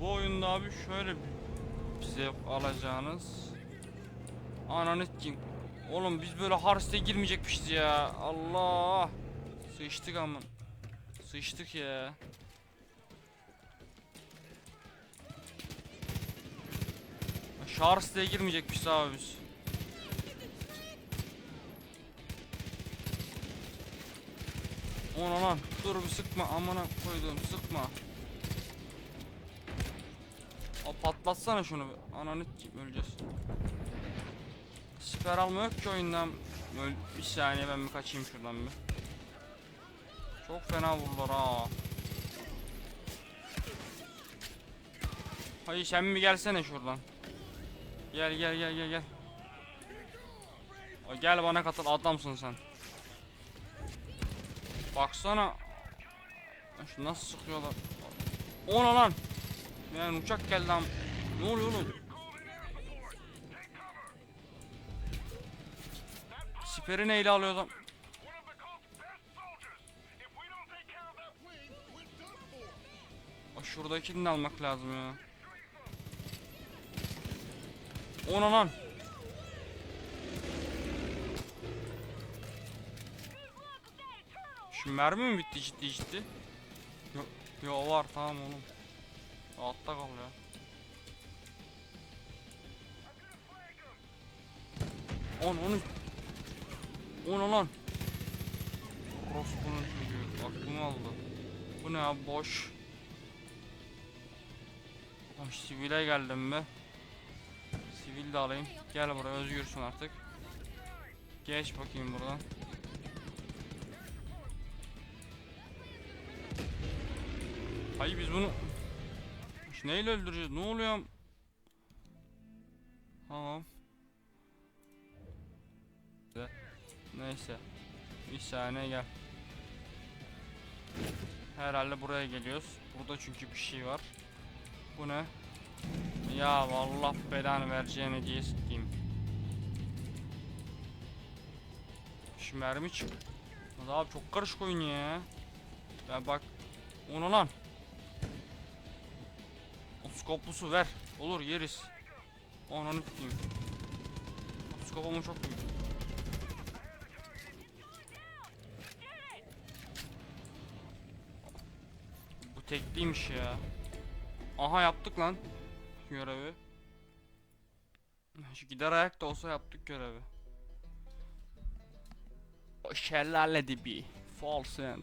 Bu oyunda abi şöyle bir zevk alacağınız. Ananı kim? Oğlum biz böyle Hearthstone'e girmeyecekmişiz ya. Allah. Sıçtık ama. Sıçtık ya. Hearthstone'e girmeyecekmişiz abi biz. Ona lan dur bir sıkma amına koydum sıkma. O patlatsana şunu. Ananı öleceğiz. Siper alma ki oyundan. Öl bir saniye ben bir kaçayım şuradan bir. Çok fena vurdular ha. Hayır sen bir gelsene şuradan. Gel gel gel gel gel. Gel bana katıl adamsın sen. Baksana. Şu nasıl sıkıyorlar. Ona lan. Yani uçak geldi lan. Ne oluyor oğlum? Siperi neyle alıyor adam? O şuradakini de almak lazım ya. Ona lan. Şu mermi mi bitti ciddi ciddi? Yo, yo var tamam oğlum. Altta kal ya. On onu. On lan. Orospu'nun çocuğu. Aklımı aldı. Bu ne abi boş. Tamam sivile geldim be. Sivil de alayım. Gel buraya özgürsün artık. Geç bakayım buradan. Hayır biz bunu Şu neyle öldüreceğiz? Ne oluyor? Tamam. Neyse. Bir saniye gel. Herhalde buraya geliyoruz. Burada çünkü bir şey var. Bu ne? Ya Allah belanı vereceğini diye sikeyim. Şu mermi çık. Abi çok karışık oyun ya. Ya bak. Onu lan. Skoplusu ver. Olur yeriz. Ananı tutayım. Skopumu çok büyük. Bu tekliymiş ya. Aha yaptık lan görevi. Şu gider ayak da olsa yaptık görevi. O şelale dibi. Fall sand.